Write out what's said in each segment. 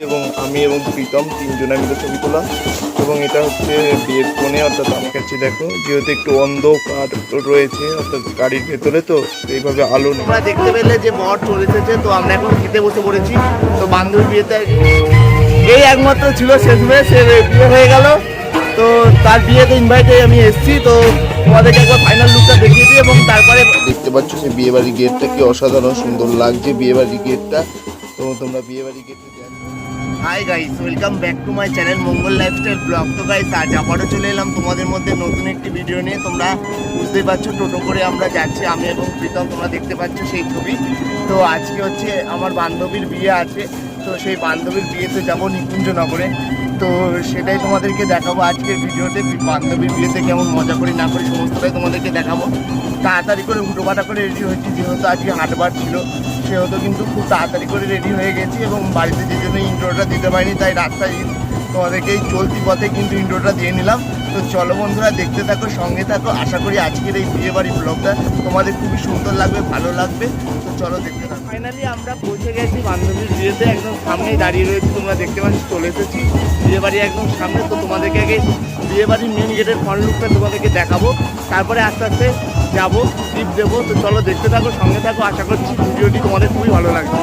এবং আমি এবং প্রীতম তিনজনে মিলে ছবি তোলা। এবং এটা হচ্ছে বিয়ের কোণে অর্থাৎ আমার কাছে দেখো যেহেতু একটু অন্ধকার রয়েছে অর্থাৎ গাড়ির ভেতরে তো এইভাবে আলো নেই। তোমরা দেখতে পেলে যে বর চলে এসেছে তো আমরা এখন খেতে বসে পড়েছি। তো বান্ধবী বিয়েতে এই একমাত্র ছিল শেষ মেয়ে সে বিয়ে হয়ে গেল। তো তার বিয়েতে ইনভাইটে আমি এসেছি তো তোমাদেরকে একবার ফাইনাল লুকটা দেখিয়ে দিই এবং তারপরে দেখতে পাচ্ছ যে বিয়ে বাড়ি গেটটা কি অসাধারণ সুন্দর লাগছে বিয়ে বাড়ি গেটটা তো তোমরা বিয়ে বাড়ি গেটে hi guys welcome back to my channel Mangal lifestyle blog তো গাইস আজ আবারও চলে এলাম তোমাদের মধ্যে নতুন একটি ভিডিও নিয়ে। তোমরা বুঝতেই পারছ, টোটো করে আমরা যাচ্ছি, আমি এবং প্রীতম, তোমরা দেখতে পাচ্ছ সেই ছবি। তো আজকে হচ্ছে আমার বান্ধবীর বিয়ে আছে, তো সেই বান্ধবীর বিয়েতে যাব নিকুঞ্জনগরে। তো সেটাই তোমাদেরকে দেখাবো আজকের ভিডিওতে বান্ধবীর বিয়েতে কেমন মজা করি, না করি, সমস্তটাই তোমাদেরকে দেখাবো। তাড়াতাড়ি করে হুটোপাটা করে রেডি হয়েছি, যেহেতু আজকে হাটবার ছিল। সেহেতু কিন্তু খুব তাড়াতাড়ি করে রেডি হয়ে গেছি এবং বাড়িতে যে জন্য ইন্ট্রোটা দিতে পারিনি, তাই রাস্তায় তোমাদেরকে এই চলতি পথে কিন্তু ইন্ট্রোটা দিয়ে নিলাম। তো চলো বন্ধুরা, দেখতে থাকো, সঙ্গে থাকো। আশা করি আজকের এই বিয়ে বাড়ির ব্লগটা তোমাদের খুবই সুন্দর লাগবে, ভালো লাগবে। তো চলো দেখতে থাকো। ফাইনালি আমরা পৌঁছে গেছি বান্ধবীর বিয়েতে। একদম সামনেই দাঁড়িয়ে রয়েছি, তোমরা দেখতে পাচ্ছি, চলে এসেছি। বিয়ে বাড়ি একদম সামনে, তো তোমাদেরকে আগে বিয়ে বাড়ির মেন গেটের ফ্রন্ট লুকটা তোমাদেরকে দেখাবো। তারপরে আস্তে আস্তে যাব টিপ দেবো। তো চলো দেখতে থাকো, সঙ্গে থাকো। আশা করছি ভিডিওটি তোমাদের খুবই ভালো লাগবে।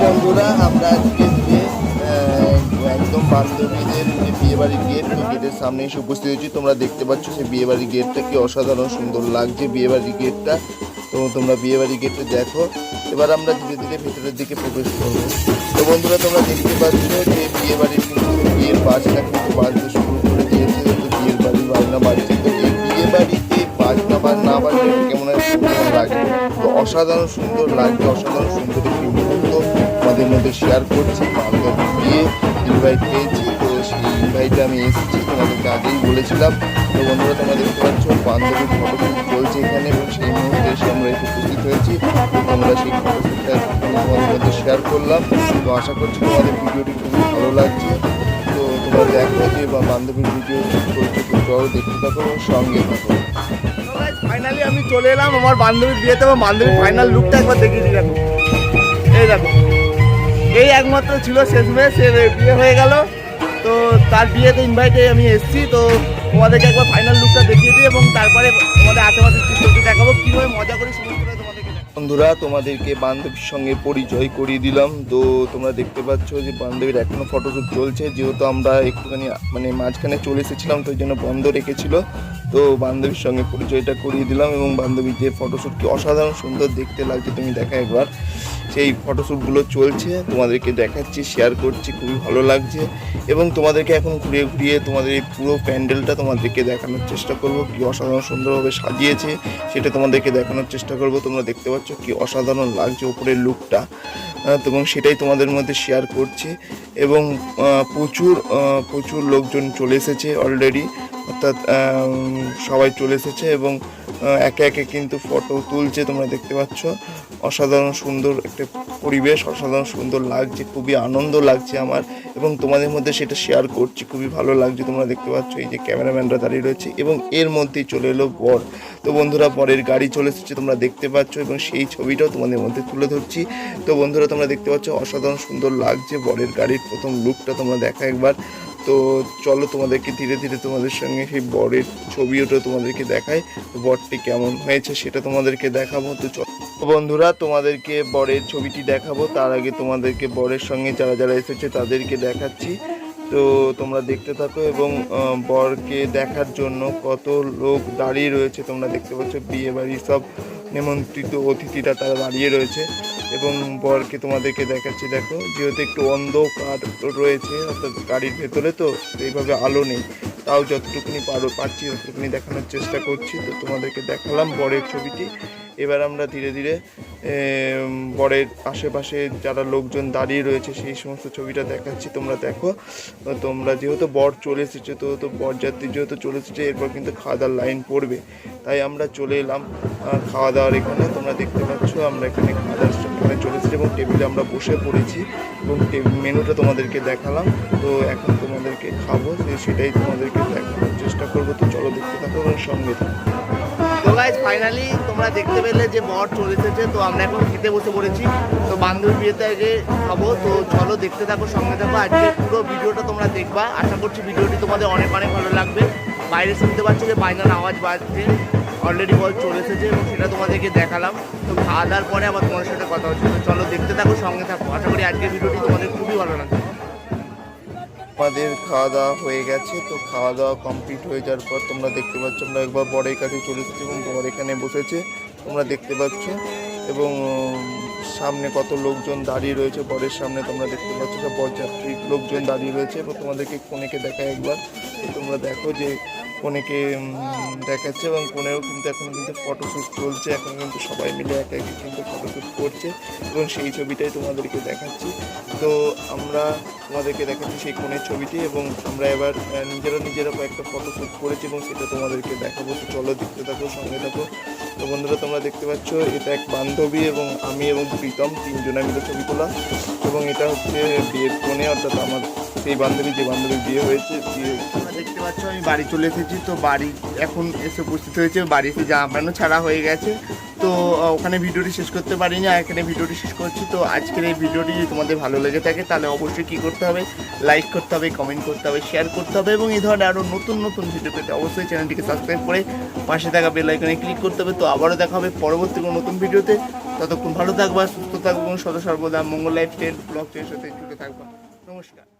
বন্ধুরা, আমরা আজকে একদম বান্ধবীদের যে বিয়ে বাড়ির গেট গেটের সামনে এসে উপস্থিত হয়েছি। তোমরা দেখতে পাচ্ছ সেই বিয়ে বাড়ির গেটটা কি অসাধারণ সুন্দর লাগছে। বিয়ে বাড়ির গেটটা তো তোমরা বিয়ে বাড়ির গেটটা দেখো। এবার আমরা ধীরে ধীরে ভেতরের দিকে প্রবেশ করব। তো বন্ধুরা, তোমরা দেখতে পাচ্ছ যে বিয়ে বাড়ির কিন্তু বিয়ের বাজনা কিন্তু বাজতে শুরু করে দিয়েছে। তো বিয়ের বাড়ির বাজনা বাজছে, তো এই বিয়ে বাড়িতে বাজনা বা না বাজলে কেমন সুন্দর লাগে তো অসাধারণ সুন্দর লাগছে, অসাধারণ সুন্দর একটি মুহূর্ত আমাদের মধ্যে শেয়ার করছি। বান্ধবী বিয়ে ইনভাইট পেয়েছি, তো সেই ইনভাইটে আমি এসেছি। তোমাদেরকে আগেই বলেছিলাম তো বন্ধুরা তোমরা দেখতে পাচ্ছ বান্ধবীর ফটোশুট চলছে এখানে এবং সেই মুহূর্তে এসে আমরা এসে উপস্থিত হয়েছি। তো তোমরা সেই ফটোশুটটা শেয়ার করলাম। তো আশা করছি তোমাদের ভিডিওটি খুবই ভালো লাগছে। তো তোমরা দেখো যে বা বান্ধবীর ভিডিও চলছে তো চলো দেখতে থাকো এবং সঙ্গে থাকো। ফাইনালি আমি চলে এলাম আমার বান্ধবীর বিয়েতে আমার বান্ধবীর ফাইনাল লুকটা একবার দেখিয়ে দিই এই দেখো। এই একমাত্র ছিল শেষ মেয়ে সে বিয়ে হয়ে গেল। তো তার বিয়েতে ইনভাইটে আমি এসেছি, তো তোমাদেরকে একবার ফাইনাল লুকটা দেখিয়ে দিই এবং তারপরে তোমাদের আশেপাশে চিত্রটি দেখাবো, কীভাবে মজা করি বন্ধুরা, তোমাদেরকে বান্ধবীর সঙ্গে পরিচয় করিয়ে দিলাম। তো তোমরা দেখতে পাচ্ছ যে বান্ধবীর এখনও ফটোশ্যুট চলছে, যেহেতু আমরা একটুখানি মানে মাঝখানে চলে এসেছিলাম, তো ওই জন্য বন্ধ রেখেছিল। তো বান্ধবীর সঙ্গে পরিচয়টা করিয়ে দিলাম এবং বান্ধবীর যে ফটোশ্যুট কি অসাধারণ সুন্দর দেখতে লাগছে, তুমি দেখা একবার। সেই ফটোশ্যুটগুলো চলছে, তোমাদেরকে দেখাচ্ছি শেয়ার করছি, খুবই ভালো লাগছে। এবং তোমাদেরকে এখন ঘুরিয়ে ঘুরিয়ে তোমাদের এই পুরো প্যান্ডেলটা তোমাদেরকে দেখানোর চেষ্টা করব, কি অসাধারণ সুন্দরভাবে সাজিয়েছে, সেটা তোমাদেরকে দেখানোর চেষ্টা করব। তোমরা দেখতে পাচ্ছ কি অসাধারণ লাগছে ওপরের লুকটা এবং সেটাই তোমাদের মধ্যে শেয়ার করছি। এবং প্রচুর প্রচুর লোকজন চলে এসেছে অলরেডি অর্থাৎ সবাই চলে এসেছে এবং একে একে কিন্তু ফটো তুলছে, তোমরা দেখতে পাচ্ছ। অসাধারণ সুন্দর একটা পরিবেশ, অসাধারণ সুন্দর লাগছে, খুবই আনন্দ লাগছে আমার এবং তোমাদের মধ্যে সেটা শেয়ার করছি, খুবই ভালো লাগছে, তোমরা দেখতে পাচ্ছ এই যে ক্যামেরাম্যানরা দাঁড়িয়ে রয়েছে এবং এর মধ্যেই চলে এলো বর। তো বন্ধুরা, বরের গাড়ি চলে এসেছে, তোমরা দেখতে পাচ্ছ এবং সেই ছবিটাও তোমাদের মধ্যে তুলে ধরছি। তো বন্ধুরা, তোমরা দেখতে পাচ্ছ অসাধারণ সুন্দর লাগছে বরের গাড়ির প্রথম লুকটা তোমরা দেখা একবার। তো চলো তোমাদেরকে ধীরে ধীরে তোমাদের সঙ্গে সেই বরের ছবি ওটা তোমাদেরকে দেখায় তো বরটি কেমন হয়েছে সেটা তোমাদেরকে দেখাবো। তো চলো। বন্ধুরা, তোমাদেরকে বরের ছবিটি দেখাবো। তার আগে তোমাদেরকে বরের সঙ্গে যারা যারা এসেছে তাদেরকে দেখাচ্ছি। তো তোমরা দেখতে থাকো এবং বরকে দেখার জন্য কত লোক দাঁড়িয়ে রয়েছে। তোমরা দেখতে পাচ্ছ বিয়ে বাড়ির সব নিমন্ত্রিত অতিথিরা তারা দাঁড়িয়ে রয়েছে। এবং বরকে তোমাদেরকে দেখাচ্ছি, দেখো। যেহেতু একটু অন্ধকার রয়েছে, অর্থাৎ গাড়ির ভেতরে, তো এইভাবে আলো নেই। তাও যতটুকুনি পারো পারছি ততটুকুনি দেখানোর চেষ্টা করছি। তো তোমাদেরকে দেখালাম বরের ছবিটি। এবার আমরা ধীরে ধীরে বরের আশেপাশে যারা লোকজন দাঁড়িয়ে রয়েছে সেই সমস্ত ছবিটা দেখাচ্ছি, তোমরা দেখো। তোমরা যেহেতু বর চলে এসেছে, তো তো বরযাত্রী যেহেতু চলে এসেছে, এরপর কিন্তু খাওয়া দাওয়ার লাইন পড়বে। তাই আমরা চলে এলাম খাওয়া দাওয়ার এখানে। তোমরা দেখতে পাচ্ছ, আমরা এখানে খাওয়া দাওয়ার এখানে চলে এসেছি এবং টেবিলে আমরা বসে পড়েছি এবং মেনুটা তোমাদেরকে দেখালাম। তো এখন তোমাদেরকে খাব সেটাই তোমাদেরকে দেখানোর চেষ্টা করব। তো চলো দেখতে থাকো সঙ্গে থাকো। গাইজ ফাইনালি তোমরা দেখতে পেলে যে বর চলে এসেছে। তো আমরা এখন খেতে বসে পড়েছি। তো বান্ধবী বিয়েতে আগে খাব। তো চলো দেখতে থাকো, সঙ্গে থাকো। আজকে পুরো ভিডিওটা তোমরা দেখবা। আশা করছি ভিডিওটি তোমাদের অনেক অনেক ভালো লাগবে। বাইরে শুনতে পাচ্ছ যে বাইনার আওয়াজ বাজছে। অলরেডি বল চলে এসেছে এবং সেটা তোমাদেরকে দেখালাম। তো খাওয়া দাওয়ার পরে আবার তোমার সাথে কথা হচ্ছে। তো চলো দেখতে থাকো, সঙ্গে থাকো। আশা করি আজকের ভিডিওটি তোমাদের খুবই ভালো লাগবে। আমাদের খাওয়া দাওয়া হয়ে গেছে, তো খাওয়া দাওয়া কমপ্লিট হয়ে যাওয়ার পর তোমরা দেখতে পাচ্ছ আমরা একবার বরের কাছে চলে এসেছি এবং বর এখানে বসেছে। তোমরা দেখতে পাচ্ছ এবং সামনে কত লোকজন দাঁড়িয়ে রয়েছে, বরের সামনে তোমরা দেখতে পাচ্ছ সব বরযাত্রী লোকজন দাঁড়িয়ে রয়েছে এবং তোমাদেরকে কোনেকে দেখায় একবার তোমরা দেখো যে কনেকে দেখাচ্ছে এবং কনেও কিন্তু এখন কিন্তু ফটোশ্যুট চলছে। এখন কিন্তু সবাই মিলে একা একে কিন্তু ফটোশ্যুট করছে এবং সেই ছবিটাই তোমাদেরকে দেখাচ্ছি। তো আমরা তোমাদেরকে দেখাচ্ছি সেই কোণের ছবিটি এবং আমরা এবার নিজেরা নিজেরা কয়েকটা ফটোশ্যুট করেছি এবং সেটা তোমাদেরকে দেখাবো। তো চলো দেখতে থাকো, সঙ্গে থাকো। তো বন্ধুরা, তোমরা দেখতে পাচ্ছ, এটা এক বান্ধবী এবং আমি এবং প্রীতম, তিনজনে মিলে ছবি তোলা। এবং এটা হচ্ছে বিয়ের কোণে অর্থাৎ আমার সেই বান্ধবী, যে বান্ধবী বিয়ে হয়েছে দেখতে পাচ্ছ, আমি বাড়ি চলে এসেছি, তো বাড়ি এখন এসে উপস্থিত হয়েছে বাড়িতে জামা প্যান্টও ছাড়া হয়ে গেছে। তো ওখানে ভিডিওটি শেষ করতে পারিনি, আর এখানে ভিডিওটি শেষ করছি। তো আজকের এই ভিডিওটি যদি তোমাদের ভালো লেগে থাকে, তাহলে অবশ্যই কী করতে হবে? লাইক করতে হবে কমেন্ট করতে হবে শেয়ার করতে হবে, এবং এই ধরনের আরও নতুন নতুন ভিডিও পেতে অবশ্যই চ্যানেলটিকে সাবস্ক্রাইব করে পাশে থাকা বেল আইকনে ক্লিক করতে হবে। তো আবারও দেখা হবে পরবর্তী কোনো নতুন ভিডিওতে ততক্ষণ ভালো থাকবা, সুস্থ থাকব, এবং সদা সর্বদা মঙ্গল লাইফ স্টাইল ব্লগ সাথে জুড়ে থাকবা। নমস্কার।